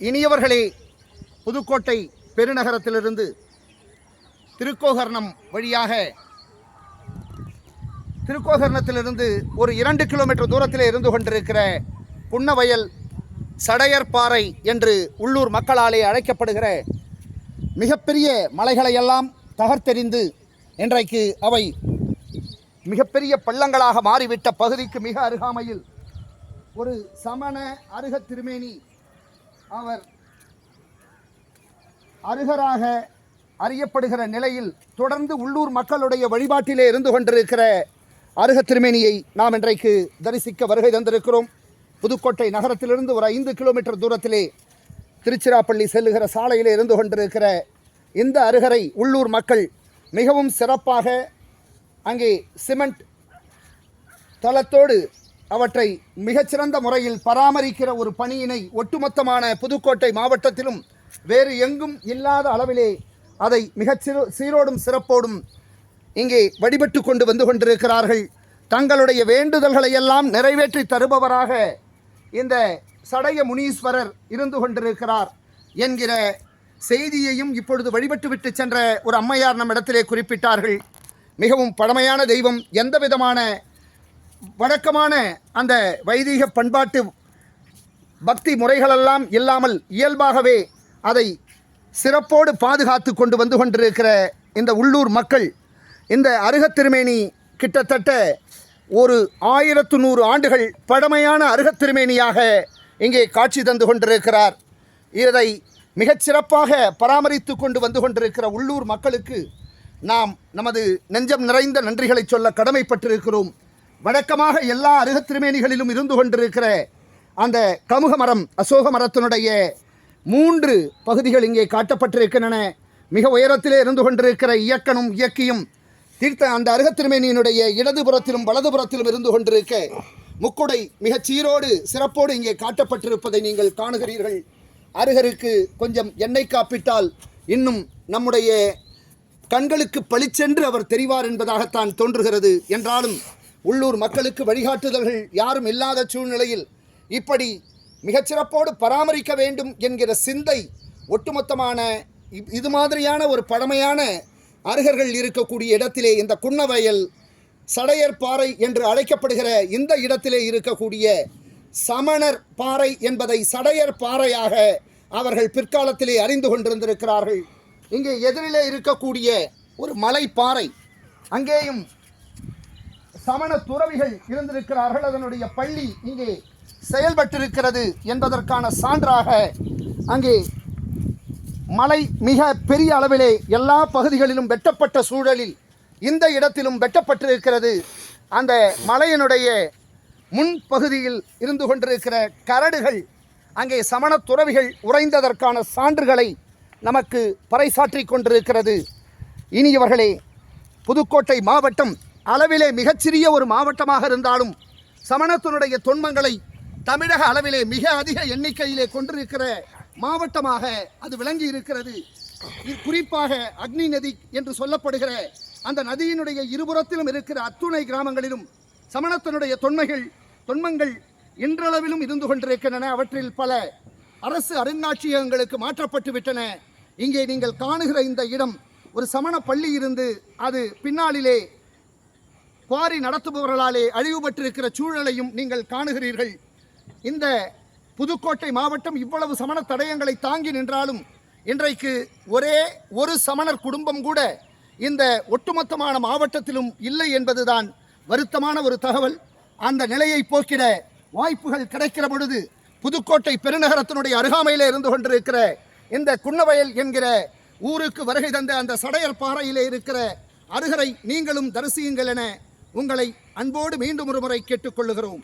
இனியவர்களே புதுக்கோட்டை பெருநகரத்திலிருந்து திருக்கோகர்ணம் வழியாக திருக்கோகர்ணத்திலிருந்து ஒரு இரண்டு கிலோமீட்டர் தூரத்தில் இருந்து கொண்டிருக்கிற புன்னவயல் சடையர்பாறை என்று உள்ளூர் மக்களாலே அழைக்கப்படுகிற மிகப்பெரிய மலைகளையெல்லாம் தகர்த்தெறிந்து இன்றைக்கு அவை மிகப்பெரிய பள்ளங்களாக மாறிவிட்ட பகுதிக்கு மிக அருகாமையில் ஒரு சமண அருக திருமேனி அவர் அருகராக அறியப்படுகிற நிலையில் தொடர்ந்து உள்ளூர் மக்களுடைய வழிபாட்டிலே இருந்து கொண்டிருக்கிற அருக திருமேனியை நாம் இன்றைக்கு தரிசிக்க வருகை தந்திருக்கிறோம். புதுக்கோட்டை நகரத்திலிருந்து ஒரு ஐந்து கிலோமீட்டர் தூரத்திலே திருச்சிராப்பள்ளி செல்லுகிற சாலையிலே இருந்து கொண்டிருக்கிற இந்த அருகரை உள்ளூர் மக்கள் மிகவும் சிறப்பாக அங்கே சிமெண்ட் தளத்தோடு அவற்றை மிகச்சிறந்த முறையில் பராமரிக்கிற ஒரு பணியினை ஒட்டுமொத்தமான புதுக்கோட்டை மாவட்டத்திலும் வேறு எங்கும் இல்லாத அளவிலே அதை மிகச் சிறு சீரோடும் சிறப்போடும் இங்கே வழிபட்டு கொண்டு வந்து கொண்டிருக்கிறார்கள். தங்களுடைய வேண்டுதல்களை எல்லாம் நிறைவேற்றி தருபவராக இந்த சடைய முனீஸ்வரர் இருந்து கொண்டிருக்கிறார் என்கிற செய்தியையும் இப்பொழுது வழிபட்டு விட்டு சென்ற ஒரு அம்மையார் நம்மிடத்திலே குறிப்பிட்டார்கள். மிகவும் பழமையான தெய்வம் எந்த விதமான வழக்கமான அந்த வைதிக பண்பாட்டு பக்தி முறைகளெல்லாம் இல்லாமல் இயல்பாகவே அதை சிறப்போடு பாதுகாத்து கொண்டு வந்து கொண்டிருக்கிற இந்த உள்ளூர் மக்கள் இந்த அருகத் திருமேனி கிட்டத்தட்ட ஒரு ஆயிரத்து நூறு ஆண்டுகள் பழமையான அருகத் திருமேனியாக இங்கே காட்சி தந்து கொண்டிருக்கிறார். இதை மிகச்சிறப்பாக பராமரித்து கொண்டு வந்து கொண்டிருக்கிற உள்ளூர் மக்களுக்கு நாம் நமது நெஞ்சம் நிறைந்த நன்றிகளை சொல்ல கடமைப்பட்டிருக்கிறோம். வழக்கமாக எல்லா அருகத்திருமேனிகளிலும் இருந்து கொண்டிருக்கிற அந்த கமுக மரம் அசோக மரத்தினுடைய மூன்று பகுதிகள் இங்கே காட்டப்பட்டிருக்கின்றன. மிக உயரத்திலே இருந்து கொண்டிருக்கிற இயக்கனும் இயக்கியும் தீர்த்த அந்த அருகத்திருமேனியினுடைய இடதுபுறத்திலும் வலதுபுறத்திலும் இருந்து கொண்டிருக்க முக்குடை மிகச் சீரோடு சிறப்போடு இங்கே காட்டப்பட்டிருப்பதை நீங்கள் காணுகிறீர்கள். அருகருக்கு கொஞ்சம் எண்ணெய் காப்பிட்டால் இன்னும் நம்முடைய கண்களுக்கு பளிச்சென்று அவர் தெரிவார் என்பதாகத்தான் தோன்றுகிறது. என்றாலும் உள்ளூர் மக்களுக்கு வழிகாட்டுதல்கள் யாரும் இல்லாத சூழ்நிலையில் இப்படி மிகச்சிறப்போடு பராமரிக்க வேண்டும் என்கிற சிந்தை ஒட்டுமொத்தமான இது மாதிரியான ஒரு பழமையான அருகர்கள் இருக்கக்கூடிய இடத்திலே இந்த குன்னவயல் சடையர் பாறை என்று அழைக்கப்படுகிற இந்த இடத்திலே இருக்கக்கூடிய சமணர் பாறை என்பதை சடையர் பாறையாக அவர்கள் பிற்காலத்திலே அறிந்து கொண்டிருந்திருக்கிறார்கள். இங்கே எதிரிலே இருக்கக்கூடிய ஒரு மலை பாறை அங்கேயும் சமண துறவிகள் இருந்திருக்கிறார்கள். அதனுடைய பள்ளி இங்கே செயல்பட்டிருக்கிறது என்பதற்கான சான்றாக அங்கே மலை மிக பெரிய அளவிலே எல்லா பகுதிகளிலும் வெட்டப்பட்ட சூழலில் இந்த இடத்திலும் வெட்டப்பட்டிருக்கிறது. அந்த மலையினுடைய முன்பகுதியில் இருந்து கொண்டிருக்கிற கரடுகள் அங்கே சமண துறவிகள் உறைந்ததற்கான சான்றுகளை நமக்கு பறைசாற்றி கொண்டிருக்கிறது. இனியவர்களே புதுக்கோட்டை மாவட்டம் அளவிலே மிகச்சிறிய ஒரு மாவட்டமாக இருந்தாலும் சமணத்தினுடைய தொன்மங்களை தமிழக அளவிலே மிக அதிக எண்ணிக்கையிலே கொண்டிருக்கிற மாவட்டமாக அது விளங்கி இருக்கிறது. இது குறிப்பாக அக்னி நதி என்று சொல்லப்படுகிற அந்த நதியினுடைய இருபுறத்திலும் இருக்கிற அத்துணை கிராமங்களிலும் சமணத்தினுடைய தொன்மைகள் தொன்மங்கள் இன்றளவிலும் இருந்து கொண்டிருக்கின்றன. அவற்றில் பல அரசு அருங்காட்சியகங்களுக்கு மாற்றப்பட்டு விட்டன. இங்கே நீங்கள் காணுகிற இந்த இடம் ஒரு சமண பள்ளி இருந்து அது பின்னாளிலே குவாரி நடத்துபவர்களாலே அழிவுபட்டிருக்கிற சூழலையும் நீங்கள் காணுகிறீர்கள். இந்த புதுக்கோட்டை மாவட்டம் இவ்வளவு சமண தடயங்களை தாங்கி நின்றாலும் இன்றைக்கு ஒரே ஒரு சமணர் குடும்பம் கூட இந்த ஒட்டுமொத்தமான மாவட்டத்திலும் இல்லை என்பதுதான் வருத்தமான ஒரு தகவல். அந்த நிலையை போக்கிட வாய்ப்புகள் கிடைக்கிற பொழுது புதுக்கோட்டை பெருநகரத்தினுடைய அருகாமையிலே இருந்து கொண்டிருக்கிற இந்த குன்னவயல் என்கிற ஊருக்கு வருகை தந்த அந்த சடையர் பாறையிலே இருக்கிற அருகரை நீங்களும் தரிசியுங்கள் என உங்களை அன்போடு மீண்டும் ஒரு முறை கேட்டுக்கொள்ளுகிறோம்.